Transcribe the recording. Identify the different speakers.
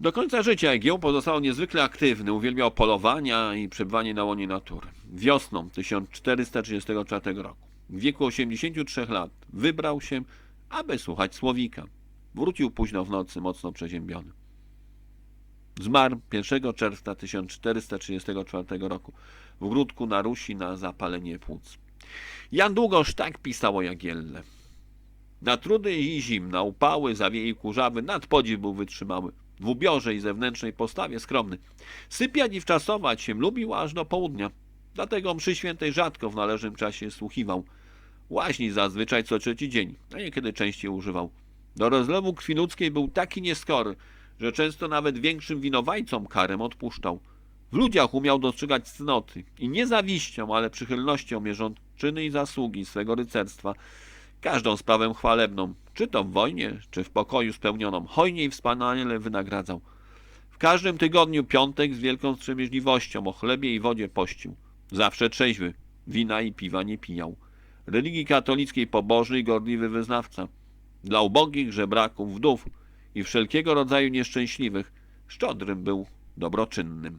Speaker 1: Do końca życia Egieł pozostał niezwykle aktywny, uwielbiał polowania i przebywanie na łonie natury. Wiosną 1434 roku, w wieku 83 lat, wybrał się, aby słuchać słowika. Wrócił późno w nocy, mocno przeziębiony. Zmarł 1 czerwca 1434 roku w ogródku na Rusi na zapalenie płuc. Jan Długosz tak pisał o Jagielle. Na trudy i zimna, upały, zawieje kurzawy, nad podziw był wytrzymały. W ubiorze i zewnętrznej postawie skromny. Sypiać i wczasować się lubił aż do południa. Dlatego mszy świętej rzadko w należnym czasie słuchiwał. Łaźni zazwyczaj co trzeci dzień, a niekiedy częściej używał. Do rozlewu krwi ludzkiej był taki nieskory, że często nawet większym winowajcom karę odpuszczał. W ludziach umiał dostrzegać cnoty i nie zawiścią, ale przychylnością mierząc czyny i zasługi swego rycerstwa, każdą sprawę chwalebną, czy to w wojnie, czy w pokoju spełnioną, hojnie i wspaniale wynagradzał. W każdym tygodniu piątek z wielką wstrzemięźliwością o chlebie i wodzie pościł. Zawsze trzeźwy, wina i piwa nie pijał. Religii katolickiej pobożny i gorliwy wyznawca. Dla ubogich, żebraków, wdów i wszelkiego rodzaju nieszczęśliwych szczodrym był dobroczynnym.